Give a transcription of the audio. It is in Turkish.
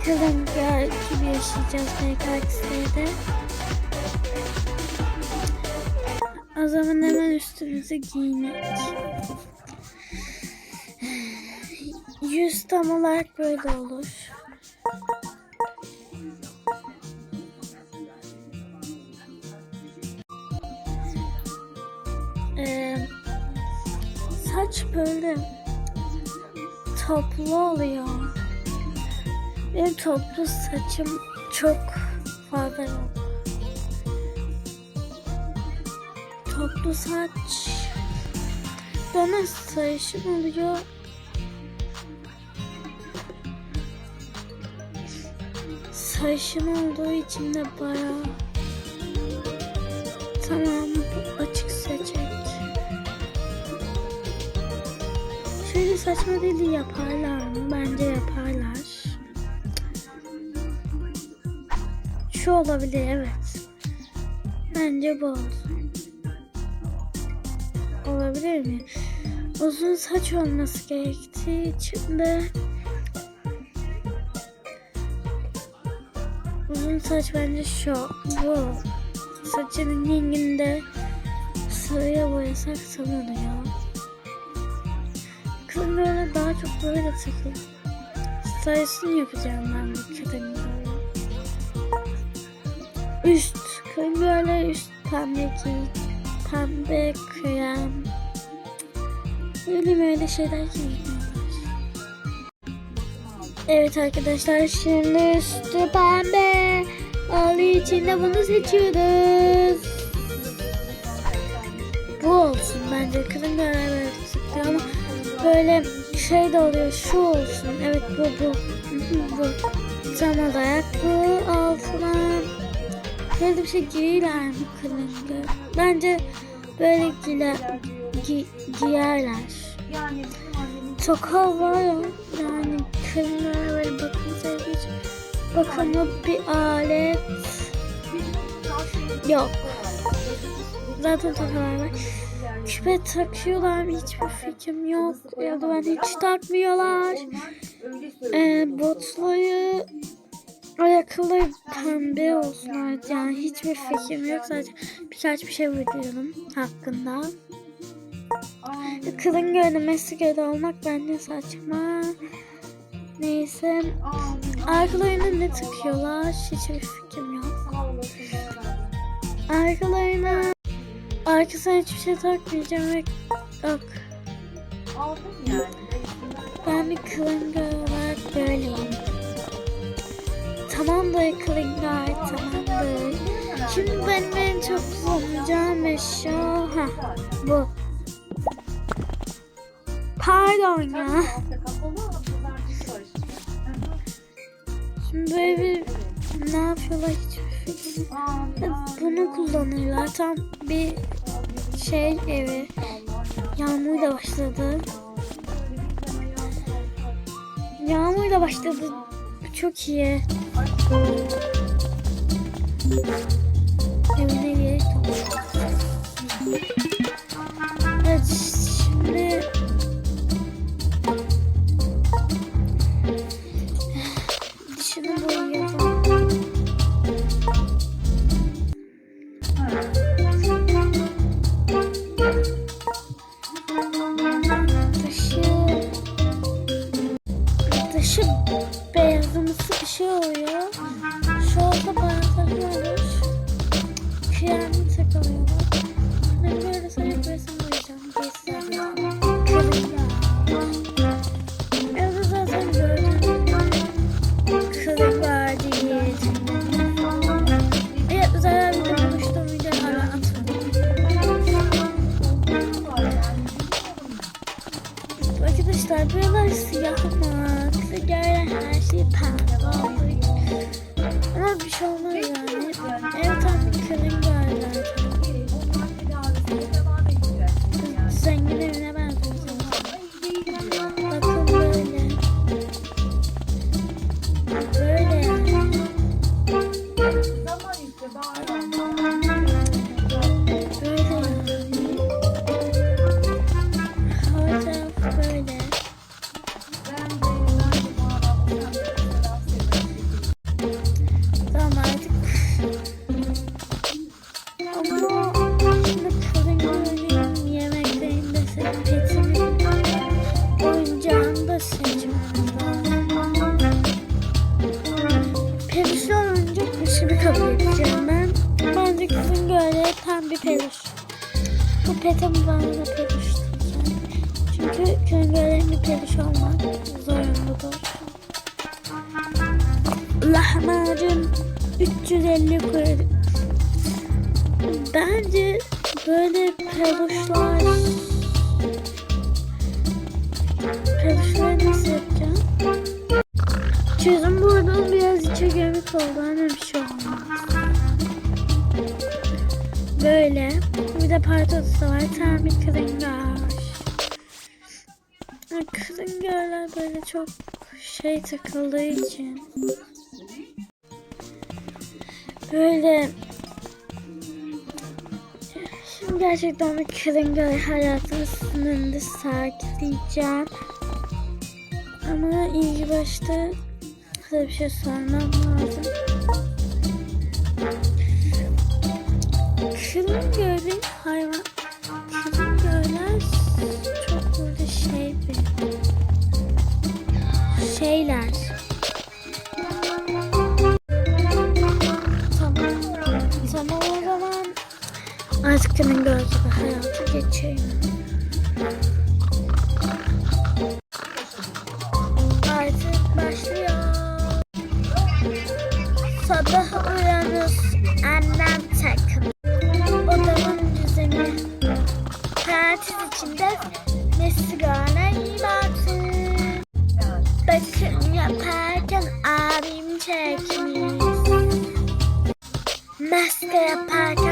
Bakalım gel gibi yaşayacağız PKX'de. O zaman hemen üstümüzü giymek. Yüz tam olarak böyle olur. Ee, saç böyle toplu oluyor. Benim toplu saçım çok fazla yok. Toplu saç bana sarışın oluyor. Sarışın olduğu için de bayağı tamam açık seçecek. Şöyle saçma deli yaparlar mı? Bence yaparlar. Şu olabilir evet. Bence bu olsun. Olabilir mi? Uzun saç olması gerektiği için de uzun saç bence şu. Bu. Saçının renginde sarıya boyasak sanılıyor. Kızım böyle daha çok böyle takıl. Sayısını yapacağım ben bu böyle. Üst, böyle üst pembe giy, pembe krem. Öyle böyle şeyler giyiyorlar. Evet arkadaşlar şimdi üstü pembe. Alı içinde bunu seçiyoruz. Bu olsun bence kızım böyle böyle çıktı ama böyle şey de oluyor şu olsun. Evet bu bu. bu. Tam olarak bu böyle bir şey giyerler mi kılınca? Bence böyle giyle, gi, giyerler. Toka var ya yani kılınlara böyle bakım sevdiği için bakımlı bir alet yok. Zaten tokalar var. Küpe takıyorlar mı hiçbir fikrim yok. Ya da ben hiç takmıyorlar. Ee, botları ayakkabıları pembe olsun artık. Yani hiçbir fikrim yok. Sadece birkaç bir şey biliyorum hakkında. Kılın görünmesi göre olmak bence saçma. Neyse. Arkalarına ne takıyorlar? Hiçbir fikrim yok. Arkalarına arkasına hiçbir şey takmayacağım ve yok. Ben bir kılınga olarak Tamamdır kılınga tamamdır. Şimdi benim en çok kullanacağım eşya ha bu. Pardon ya. Şimdi böyle bir ne yapıyorlar hiçbir Bunu kullanırlar tam bir şey evi. Yağmur da başladı. Yağmur da başladı. Çok iyi. Evine gerek yok. Diye. Evet zaten bir de buluştuğum videoları atmadım. Arkadaşlar buralar siyah ama gerçekten her şey pembe. Ama bir şey olmaz peluş. Bu da peluş diyeceğim. Çünkü köngelerin bir peluş olmak zorundadır. Lahmacun 350 koyduk. Bence böyle peluşlar peluşları nasıl yapacağım? Çözüm burada biraz içe gömük oldu ama bir şey Böyle. Bir de partosu var. Tam bir kırıngar. Kırıngarlar böyle çok şey takıldığı için. Böyle Şimdi gerçekten bir kırıngar hayatımın sınırında sakitleyeceğim. Ama ilk başta size bir şey sormam lazım. Kırıngör'ün hayvan... Kırıngörler çok böyle şey bir... Şeyler. Tamam. Tamam o zaman artık Kırıngör'de de hayata geçeyim. Artık başlıyor. Sabah uyanır, annem takım. Parantez içinde ne sigara iyi baksın. Bakım yaparken abim çekmiş. Maske yapar.